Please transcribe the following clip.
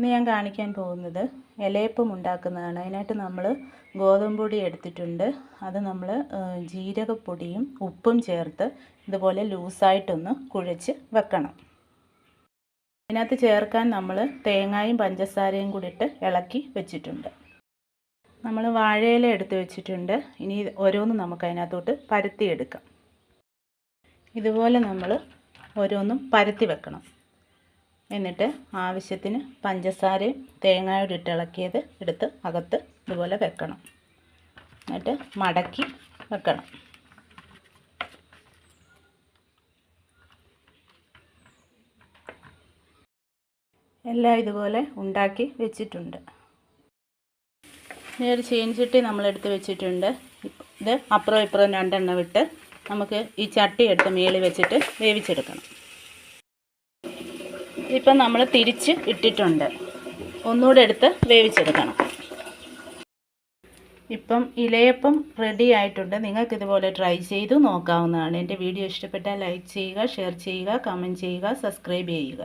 ഇന്ന് ഞാൻ കാണിക്കാൻ പോകുന്നത് ഇലയപ്പം ഉണ്ടാക്കുന്നതാണ്. അതിനായിട്ട് നമ്മൾ ഗോതമ്പ് പൊടി എടുത്തിട്ടുണ്ട്. അത് നമ്മൾ ജീരകപ്പൊടിയും ഉപ്പും ചേർത്ത് ഇതുപോലെ ലൂസായിട്ടൊന്ന് കുഴച്ച് വെക്കണം. അതിനകത്ത് ചേർക്കാൻ നമ്മൾ തേങ്ങയും പഞ്ചസാരയും കൂടി ഇട്ട് ഇളക്കി വെച്ചിട്ടുണ്ട്. നമ്മൾ വാഴയില എടുത്ത് വെച്ചിട്ടുണ്ട്. ഇനി ഓരോന്ന് നമുക്ക് അതിനകത്തോട്ട് പരത്തിയെടുക്കാം. ഇതുപോലെ നമ്മൾ ഓരോന്നും പരത്തി വെക്കണം. എന്നിട്ട് ആവശ്യത്തിന് പഞ്ചസാരയും തേങ്ങയോട് ഇട്ട് ഇളക്കിയത് എടുത്ത് അകത്ത് ഇതുപോലെ വെക്കണം. എന്നിട്ട് മടക്കി വെക്കണം. എല്ലാം ഇതുപോലെ ഉണ്ടാക്കി വെച്ചിട്ടുണ്ട്. ഇനി ഒരു ചീൻചട്ടി നമ്മളെടുത്ത് വെച്ചിട്ടുണ്ട്. ഇത് അപ്പുറം ഇപ്പുറം രണ്ടെണ്ണം വിട്ട് നമുക്ക് ഈ ചട്ടി എടുത്ത് മേളിൽ വെച്ചിട്ട് വേവിച്ചെടുക്കണം. ഇപ്പം നമ്മൾ തിരിച്ച് ഇട്ടിട്ടുണ്ട്. ഒന്നുകൂടെ എടുത്ത് വേവിച്ചെടുക്കണം. ഇപ്പം ഇലയപ്പം റെഡി ആയിട്ടുണ്ട്. നിങ്ങൾക്ക് ഇതുപോലെ ട്രൈ ചെയ്തു നോക്കാവുന്നതാണ്. എന്റെ വീഡിയോ ഇഷ്ടപ്പെട്ടാൽ ലൈക്ക് ചെയ്യുക ഷെയർ ചെയ്യുക കമന്റ് ചെയ്യുക സബ്സ്ക്രൈബ് ചെയ്യുക.